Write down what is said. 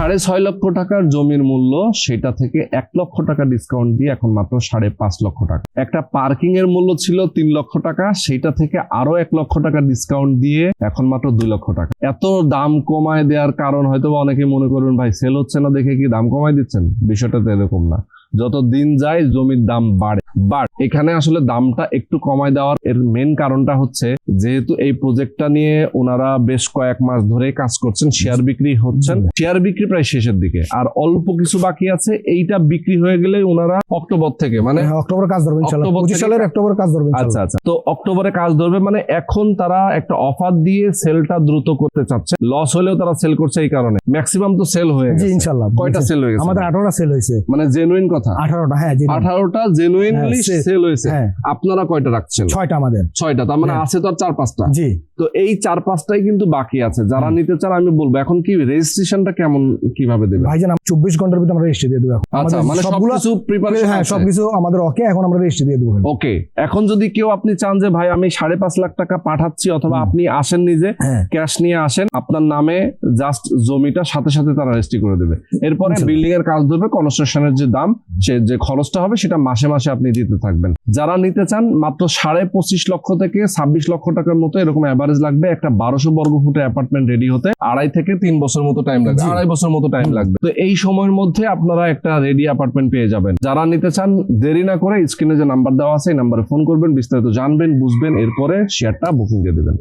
সাড়ে ছয় লক্ষ টাকার জমির মূল্য, সেটা থেকে এক লক্ষ টাকা ডিসকাউন্ট দিয়ে এখন মাত্র সাড়ে পাঁচ লক্ষ টাকা। একটা পার্কিং এর মূল্য ছিল তিন লক্ষ টাকা, সেটা থেকে আরও এক লক্ষ টাকা ডিসকাউন্ট দিয়ে এখন মাত্র দুই লক্ষ টাকা। এত দাম কমায় দেওয়ার কারণ হয়তো অনেকে মনে করবেন, ভাই সেল হচ্ছে না দেখে কি দাম কমায় দিচ্ছেন? বিষয়টা তো এরকম না। যত দিন যায়, জমির দাম বাড়ে। বাট এখানে আসলে দামটা একটু কমায় দেওয়ার এর মেন কারণটা হচ্ছে যেহেতু এই প্রজেক্টটা নিয়ে ওনারা বেশ কয়েক মাস ধরে কাজ করছেন শেয়ার বিক্রি হচ্ছেন। শেয়ার বিক্রি প্রায় শেষের দিকে। আর অল্প কিছু বাকি আছে এইটা বিক্রি হয়ে গেলে ওনারা অক্টোবর থেকে মানে হ্যাঁ, অক্টোবর কাজ ধরবে ইনশাআল্লাহ। অক্টোবর পঁচিশ থেকে- সালের অক্টোবর কাজ ধরবে আচ্ছা আচ্ছা। তো অক্টোবরে কাজ ধরবে মানে এখন তারা একটা অফার দিয়ে সেলটা দ্রুত করতে চাচ্ছে। লস হলেও তারা সেল করছে এই কারণে। ম্যাক্সিমাম তো সেল হয়ে গেছে। ইনশাআল্লাহ। কয়টা সেল হয়ে গেছে? আমাদের আঠারোটা সেল হয়েছে। মানে জেনুইন কথা? আঠারোটা হ্যাঁ জি আঠারোটা হ্যাঁ, সেল হয়েছে। হ্যাঁ। আপনারা কয়টা রাখছেন? ছয়টা আমাদের। ছয়টা তার মানে হ্যাঁ। আছে তো আর চার পাঁচটা? জি। তো এই চার পাঁচটাই কিন্তু বাকি আছে। যারা নিতে চান আমি বলব এখন কি রেজিস্ট্রেশনটা কেমন কীভাবে দেবে? ভাইজান চব্বিশ ঘণ্টার ভিতরে আমরা রেজিস্ট্রি দিয়ে দেবো আচ্ছা মানে সবকিছু প্রিপারেশন হ্যাঁ সবকিছু আমাদের ওকে এখন আমরা রেজিস্ট্রি দিয়ে দেবো। ওকে এখন যদি কেউ আপনি চান যে ভাই আমি সাড়ে পাঁচ লাখ টাকা পাঠাচ্ছি অথবা আপনি আসেন নিজে ক্যাশ নিয়ে আসেন আপনার নামে জাস্ট জমিটা সাথে সাথে তারা রেজিস্ট্রি করে দেবে। এরপরে আচ্ছা। বিল্ডিং এর কাজ ধরবে কনস্ট্রাকশনের যে দাম সে যে খরচটা হবে সেটা মাসে মাসে আপনি দিতে থাকবেন। যারা নিতে চান মাত্র সাড়ে পঁচিশ লক্ষ থেকে ছাব্বিশ লক্ষ টাকার মতো এরকম অ্যাভারেজ লাগবে একটা বারোশো বর্গ ফুটে অ্যাপার্টমেন্ট রেডি হতে। আড়াই থেকে তিন বছর মতো টাইম লাগবে। আড়াই বছর মতো টাইম লাগবে। তো এই সময়ের মধ্যে আপনারা একটা রেডি অ্যাপার্টমেন্ট পেয়ে যাবেন। যারা নিতে চান দেরি না করে স্ক্রিনে যে নাম্বার দেওয়া আছে এই নাম্বারে ফোন করবেন বিস্তারিত জানবেন বুঝবেন এরপরে শেয়ারটা বুকিং দিয়ে দেবেন।